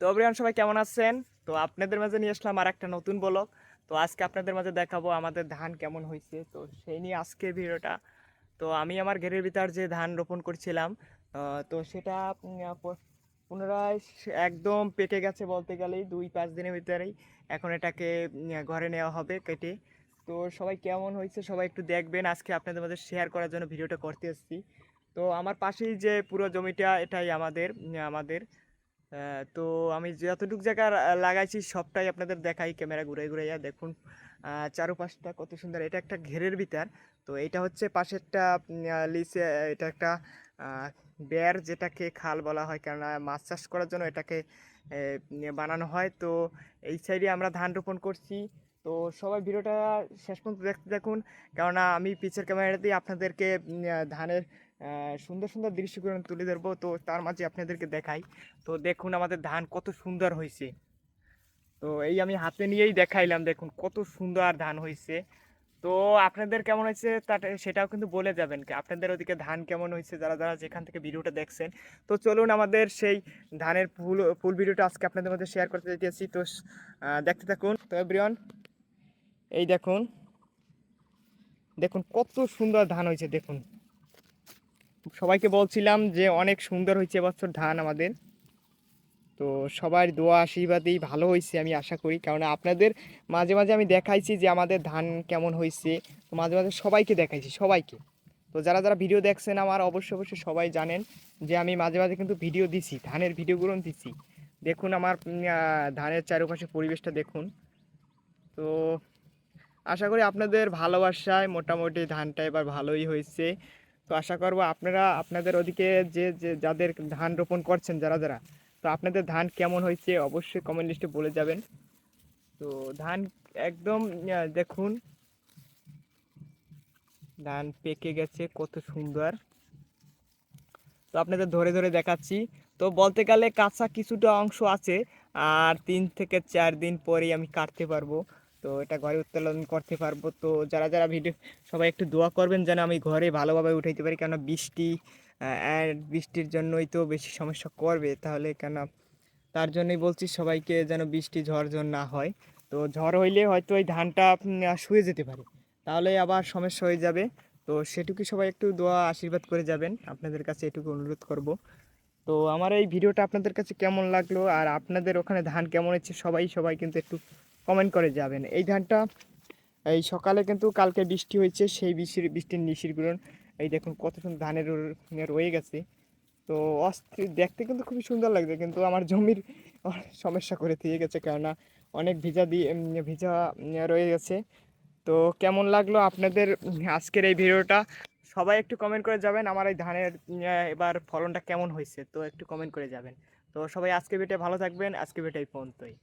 তো অবরিয়ান সবাই কেমন আছেন? তো আপনাদের মাঝে নিয়ে আসলাম আর একটা নতুন ব্লগ। তো আজকে আপনাদের মাঝে দেখাবো আমাদের ধান কেমন হয়েছে। তো সেই নিয়ে আজকের ভিডিওটা। তো আমি আমার ঘেরের ভিতর যে ধান রোপণ করছিলাম তো সেটা পুনরায় একদম পেকে গেছে বলতে গেলেই দুই পাঁচ দিনের ভিতরেই এখন এটাকে ঘরে নেওয়া হবে কেটে। তো সবাই কেমন হয়েছে সবাই একটু দেখবেন। আজকে আপনাদের মাঝে শেয়ার করার জন্য ভিডিওটা করতে এসেছি। তো আমার পাশেই যে পুরো জমিটা, এটাই আমাদের আমাদের। তো আমি যতটুকু জায়গা লাগাইছি সবটাই আপনাদের দেখাই, ক্যামেরা ঘুরে ঘুরে দেখুন। চারপাশটা কত সুন্দর, এটা একটা ঘেরের ভিতর। তো এটা হচ্ছে পাশেরটা লিসে, এটা একটা বের যেটাকে খাল বলা হয়। কেননা মাছ চাষ করার জন্য এটাকে বানানো হয়। তো এই সাইডে আমরা ধান রোপণ করছি। তো সবাই ভিডিওটা শেষ পর্যন্ত দেখতে দেখুন কেননা আমি পিছের ক্যামেরা দিয়ে আপনাদেরকে ধানের সুন্দর সুন্দর দৃশ্যগুলো তুলে ধরবো। তো তার মাঝে আপনাদেরকে দেখাই। তো দেখুন আমাদের ধান কত সুন্দর হয়েছে। তো এই আমি হাতে নিয়েই দেখাইলাম, দেখুন কত সুন্দর ধান হয়েছে। তো আপনাদের কেমন হয়েছে তাটা সেটাও কিন্তু বলে যাবেন কি আপনাদের ওদিকে ধান কেমন হয়েছে, যারা যারা যেখান থেকে ভিডিওটা দেখছেন। তো চলুন আমাদের সেই ধানের ফুল ফুল ভিডিওটা আজকে আপনাদের মধ্যে শেয়ার করতে চাইতেছি। তো দেখতে থাকুন। তো এভরিওয়ান এই দেখুন। দেখুন কত সুন্দর ধান হয়েছে, দেখুন। সবাইকে বলছিলাম যে অনেক সুন্দর হয়েছে এবছর ধান আমাদের। তো সবার দোয়া, আশীর্বাদেই ভালো হয়েছে আমি আশা করি। কারণ আপনাদের মাঝে মাঝে আমি দেখাইছি যে আমাদের ধান কেমন হয়েছে। তো মাঝে মাঝে সবাইকে দেখাইছি, সবাইকে। তো যারা যারা ভিডিও দেখছেন আমার, অবশ্যই অবশ্যই সবাই জানেন যে আমি মাঝে মাঝে কিন্তু ভিডিও দিছি, ধানের ভিডিওগুলো দিছি। দেখুন আমার ধানের চারপাশে পরিবেশটা দেখুন। তো আশা করি আপনাদের ভালোবাসায় মোটামুটি ধানটা এবার ভালোই হয়েছে। তো আশা করব আপনারা, আপনাদের ওদিকে যে যে যাদের ধান রোপণ করছেন যারা যারা, তো আপনাদের ধান কেমন হয়েছে অবশ্যই কমেন্ট লিস্টে বলে যাবেন। তো ধান একদম দেখুন, ধান পেকে গেছে, কত সুন্দর। তো আপনাদের ধরে ধরে দেখাচ্ছি। তো বলতে গেলে কাঁচা কিছুটা অংশ আছে, আর তিন থেকে চার দিন পরেই আমি কাটতে পারব। তো এটা ঘরে উত্তোলন করতে পারব। তো যারা যারা ভিডিও, সবাই একটু দোয়া করবেন যেন আমি ঘরে ভালোভাবে উঠাইতে পারি। কেন বৃষ্টি বৃষ্টির জন্যই তো বেশি সমস্যা করবে। তাহলে কেন তার জন্যই বলছি সবাইকে যেন বৃষ্টি ঝড় ঝড় না হয়। তো ঝড় হইলে হয়তো ওই ধানটা শুয়ে যেতে পারে। তাহলে আবার সমস্যা হয়ে যাবে। তো সেটুকু সবাই একটু দোয়া, আশীর্বাদ করে যাবেন। আপনাদের কাছে এটুকু অনুরোধ করব। তো আমার এই ভিডিওটা আপনাদের কাছে কেমন লাগল? আর আপনাদের ওখানে ধান কেমন হচ্ছে? সবাই সবাই কিন্তু একটু কমেন্ট করে যাবেন। এই ধানটা, এই সকালে কিন্তু কালকে বৃষ্টি হয়েছে, সেই বৃষ্টির বৃষ্টির নিশিরগুলো, এই দেখুন কত সুন্দর ধানের রয়ে গেছে। তো অস্থির দেখতে কিন্তু খুবই সুন্দর লাগছে, কিন্তু আমার জমির সমস্যা করে দিয়ে গেছে, কেননা অনেক ভিজা দিয়ে ভিজা রয়ে গেছে। তো কেমন লাগল আপনাদের আজকের এই ভিডিওটা? সবাই একটু কমেন্ট করে যাবেন, আমার এই ধানের এবার ফলনটা কেমন হয়েছে, তো একটু কমেন্ট করে যাবেন। তো সবাই আজকে ভিডিও ভালো থাকবেন আজকে ভিডিও এই পর্যন্তই।